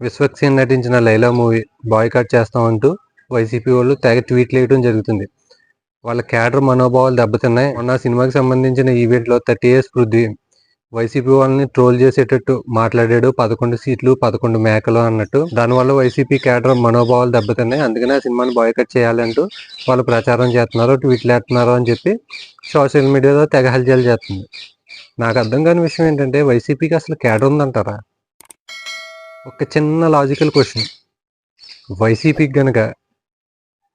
విశ్వక్సేన్ నటించిన Laila movie boycott చేస్తామంటూ YCP వాళ్ళు తెగ ట్వీట్లు వేయడం జరుగుతుంది. వాళ్ళ క్యాడర్ మనోభావాలు దెబ్బతిన్నాయి. మొన్న సినిమాకి సంబంధించిన ఈవెంట్లో థర్టీ ఇయర్స్ పృథ్వీ వైసీపీ వాళ్ళని ట్రోల్ చేసేటట్టు మాట్లాడాడు. పదకొండు సీట్లు పదకొండు మేకలు అన్నట్టు. దానివల్ల వైసీపీ క్యాడర్ మనోభావాలు దెబ్బతిన్నాయి. అందుకనే ఆ సినిమాని బాయ్కట్ చేయాలంటూ వాళ్ళు ప్రచారం చేస్తున్నారు ట్వీట్లు వేస్తున్నారు అని చెప్పి సోషల్ మీడియాలో తెగ హల్చల్ చేస్తుంది. నాకు అర్థం కాని విషయం ఏంటంటే వైసీపీకి అసలు క్యాడర్ ఉందంటారా? ఒక చిన్న లాజికల్ క్వశ్చన్ వైసీపీకి గనక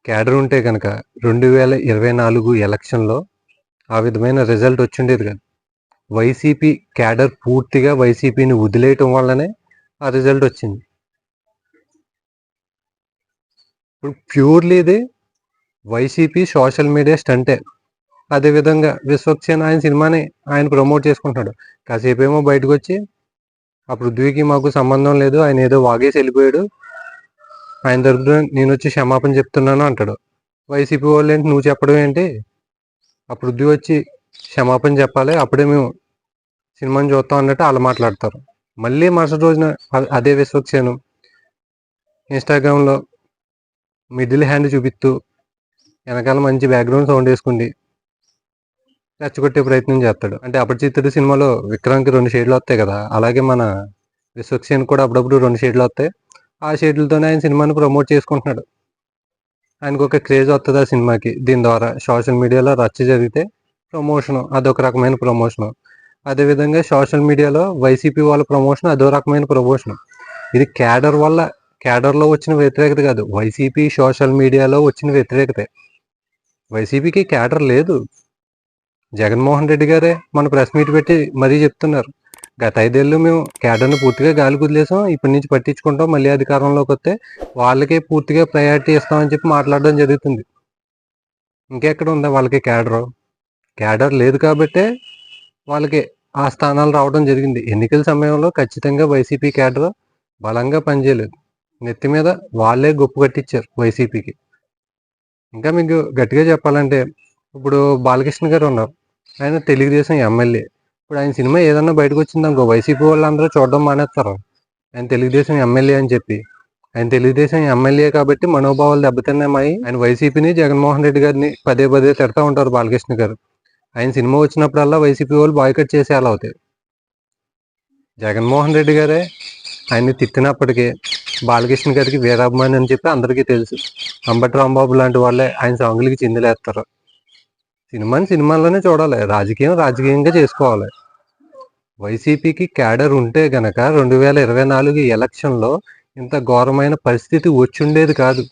క్యాడర్ ఉంటే కనుక రెండు వేల ఇరవై నాలుగు ఎలక్షన్లో ఆ విధమైన రిజల్ట్ వచ్చిండేది కాదు. వైసీపీ క్యాడర్ పూర్తిగా వైసీపీని వదిలేయటం వల్లనే ఆ రిజల్ట్ వచ్చింది. ఇప్పుడు ప్యూర్లీ ఇది వైసీపీ సోషల్ మీడియా స్టంటే అదేవిధంగా విశ్వక్సేన్ ఆయన సినిమాని ఆయన ప్రమోట్ చేసుకుంటున్నాడు. కాసేపు ఏమో బయటకు వచ్చి ఆ పృథ్వీకి మాకు సంబంధం లేదు. ఆయన ఏదో వాగేసి వెళ్ళిపోయాడు. ఆయన తరపున నేను వచ్చి క్షమాపణ చెప్తున్నాను అంటాడు. వైసీపీ వాళ్ళు ఏంటి? నువ్వు చెప్పడం ఏంటి? ఆ పృథ్వీ వచ్చి క్షమాపణ చెప్పాలి. అప్పుడే మేము సినిమాని చూస్తాం అన్నట్టు వాళ్ళు మాట్లాడతారు. మళ్ళీ మరుసటి రోజున అదే విశ్వక్సేను ఇన్స్టాగ్రామ్లో మిడిల్ హ్యాండ్ చూపిస్తూ వెనకాల మంచి బ్యాక్గ్రౌండ్ సౌండ్ వేసుకుంది. రెచ్చగొట్టే ప్రయత్నం చేస్తాడు. అంటే అపరిచితుడు సినిమాలో విక్రమ్కి రెండు షేడ్లు వస్తాయి కదా. అలాగే మన విశ్వక్సేన్ కూడా అప్పుడప్పుడు రెండు షేడ్లు వస్తాయి. ఆ షేడ్లతోనే ఆయన సినిమాని ప్రమోట్ చేసుకుంటున్నాడు. ఆయనకు ఒక క్రేజ్ వస్తుంది ఆ సినిమాకి. దీని ద్వారా సోషల్ మీడియాలో రచ్చ జరిగితే ప్రమోషన్ అదొక రకమైన ప్రమోషన్ అదేవిధంగా సోషల్ మీడియాలో వైసీపీ వాళ్ళ ప్రమోషన్ అదో రకమైన ప్రమోషన్ ఇది క్యాడర్ వల్ల క్యాడర్లో వచ్చిన వ్యతిరేకత కాదు. వైసీపీ సోషల్ మీడియాలో వచ్చిన వ్యతిరేకతే. వైసీపీకి క్యాడర్ లేదు. జగన్మోహన్ రెడ్డి గారే మన ప్రెస్ మీట్ పెట్టి మరీ చెప్తున్నారు. గత ఐదేళ్ళు మేము క్యాడర్ని పూర్తిగా గాలి కుదిలేసాం ఇప్పటి నుంచి పట్టించుకుంటాం మళ్ళీ అధికారంలోకి వస్తే వాళ్ళకే పూర్తిగా ప్రయారిటీ ఇస్తామని చెప్పి మాట్లాడడం జరుగుతుంది. ఇంకెక్కడ ఉందా వాళ్ళకి క్యాడర్? క్యాడర్ లేదు కాబట్టే వాళ్ళకి ఆ స్థానాలు రావడం జరిగింది. ఎన్నికల సమయంలో ఖచ్చితంగా వైసీపీ క్యాడర్ బలంగా పనిచేయలేదు. నెత్తి మీద వాళ్ళే గొప్ప కట్టించారు వైసీపీకి. ఇంకా మీకు గట్టిగా చెప్పాలంటే ఇప్పుడు బాలకృష్ణ గారు ఉన్నారు. ఆయన తెలుగుదేశం ఎమ్మెల్యే. ఇప్పుడు ఆయన సినిమా ఏదన్నా బయటకు వచ్చిందనుకో వైసీపీ వాళ్ళందరూ చూడడం మానేస్తారు. ఆయన తెలుగుదేశం ఎమ్మెల్యే అని చెప్పి. ఆయన తెలుగుదేశం ఎమ్మెల్యే కాబట్టి మనోభావాలు దెబ్బతిన్నాయి ఆయన వైసీపీని జగన్మోహన్ రెడ్డి గారిని పదే పదే తిడతా ఉంటారు బాలకృష్ణ గారు. ఆయన సినిమా వచ్చినప్పుడల్లా వైసీపీ వాళ్ళు బాయ్కట్ చేసి అలా అవుతాయి. జగన్మోహన్ రెడ్డి గారే ఆయన్ని తిట్టినప్పటికీ బాలకృష్ణ గారికి వీరాభిమాని అని చెప్పి అందరికీ తెలుసు. అంబటి రాంబాబు లాంటి వాళ్ళే ఆయన సాంగులకి చిందులేస్తారు. సినిమాని సినిమాల్లోనే చూడాలి. రాజకీయం రాజకీయంగా చేసుకోవాలి. వైసీపీకి క్యాడర్ ఉంటే గనక రెండు వేల ఇరవై నాలుగు ఎలక్షన్లో ఇంత ఘోరమైన పరిస్థితి వచ్చుండేది కాదు.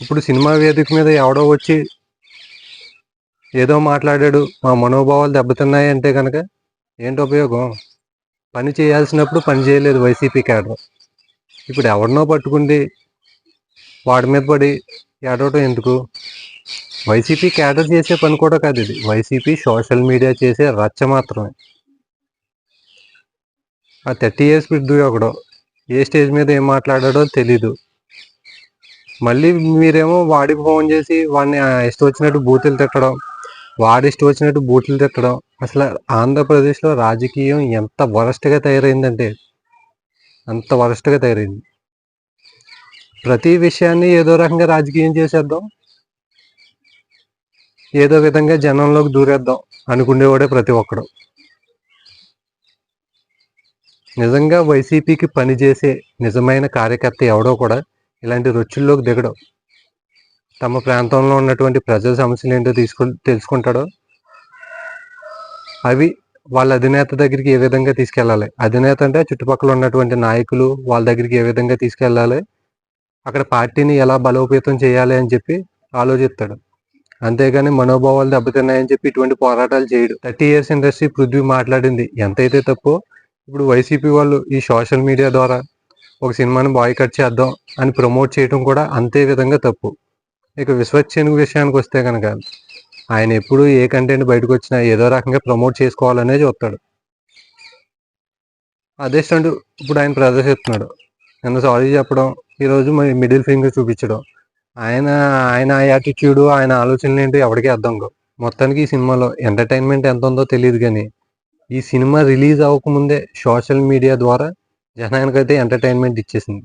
ఇప్పుడు సినిమా వేదిక మీద ఎవడో వచ్చి ఏదో మాట్లాడాడు మా మనోభావాలు దెబ్బతిన్నాయి అంటే కనుక ఏంటి ఉపయోగం? పని చేయాల్సినప్పుడు పని చేయలేదు వైసీపీ క్యాడర్. ఇప్పుడు ఎవరినో పట్టుకుంది వాడి మీద పడి ఏడవటం ఎందుకు? వైసీపీ క్యాడర్ చేసే పని కూడా కాదు ఇది. వైసీపీ సోషల్ మీడియా చేసే రచ్చ మాత్రమే. ఆ థర్టీ ఇయర్స్ బిడ్డు ఒకడో. ఏ స్టేజ్ మీద ఏం మాట్లాడాడో తెలీదు. మళ్ళీ మీరేమో వాడికి ఫోన్ చేసి వాడిని ఆ ఇష్టం వచ్చినట్టు బూతులు తిట్టడం వాడి ఇష్టం వచ్చినట్టు బూతులు తిట్టడం. అసలు ఆంధ్రప్రదేశ్లో రాజకీయం ఎంత వరస్ట్గా తయారైందంటే అంత వరస్ట్గా తయారైంది. ప్రతి విషయాన్ని ఏదో రకంగా రాజకీయం చేసేద్దాం. ఏదో విధంగా జనంలోకి దూరేద్దాం అనుకునేవాడే ప్రతి ఒక్కడు. నిజంగా వైసీపీకి పనిచేసే నిజమైన కార్యకర్త ఎవడో కూడా ఇలాంటి రొచ్చుల్లోకి దిగడం. తమ ప్రాంతంలో ఉన్నటువంటి ప్రజల సమస్యలు ఏంటో తీసుకు తెలుసుకుంటాడో అవి వాళ్ళ అధినేత దగ్గరికి ఏ విధంగా తీసుకెళ్ళాలి? అధినేత అంటే చుట్టుపక్కల ఉన్నటువంటి నాయకులు వాళ్ళ దగ్గరికి ఏ విధంగా తీసుకెళ్ళాలి? అక్కడ పార్టీని ఎలా బలోపేతం చేయాలి అని చెప్పి ఆలోచిస్తాడు. అంతేగాని మనోభావాలు దెబ్బతిన్నాయని చెప్పి ఇటువంటి పోరాటాలు చేయడు. థర్టీ ఇయర్స్ ఇండస్ట్రీ పృథ్వీ మాట్లాడింది. ఎంతైతే తప్పో ఇప్పుడు వైసీపీ వాళ్ళు ఈ సోషల్ మీడియా ద్వారా ఒక సినిమాని బాయ్కట్ చేద్దాం అని ప్రమోట్ చేయడం కూడా అంతే విధంగా తప్పు. ఇక విశ్వచ్చేను విషయానికి వస్తే కనుక ఆయన ఎప్పుడు ఏ కంటెంట్ బయటకు వచ్చినా ఏదో రకంగా ప్రమోట్ చేసుకోవాలనే చూస్తాడు. అదే స్టంట్ ఇప్పుడు ఆయన ప్రదర్శిస్తున్నాడు. నన్ను సారీ చెప్పడం ఈరోజు మరి మిడిల్ ఫింగర్ చూపించడం. ఆయన ఆయన యాటిట్యూడ్ ఆయన ఆలోచనలు ఏంటో ఎవరికీ అర్థం కావు. మొత్తానికి ఈ సినిమాలో ఎంటర్టైన్మెంట్ ఎంత ఉందో తెలియదు కానీ ఈ సినిమా రిలీజ్ అవ్వకముందే సోషల్ మీడియా ద్వారా జనానికైతే ఎంటర్టైన్మెంట్ ఇచ్చేసింది.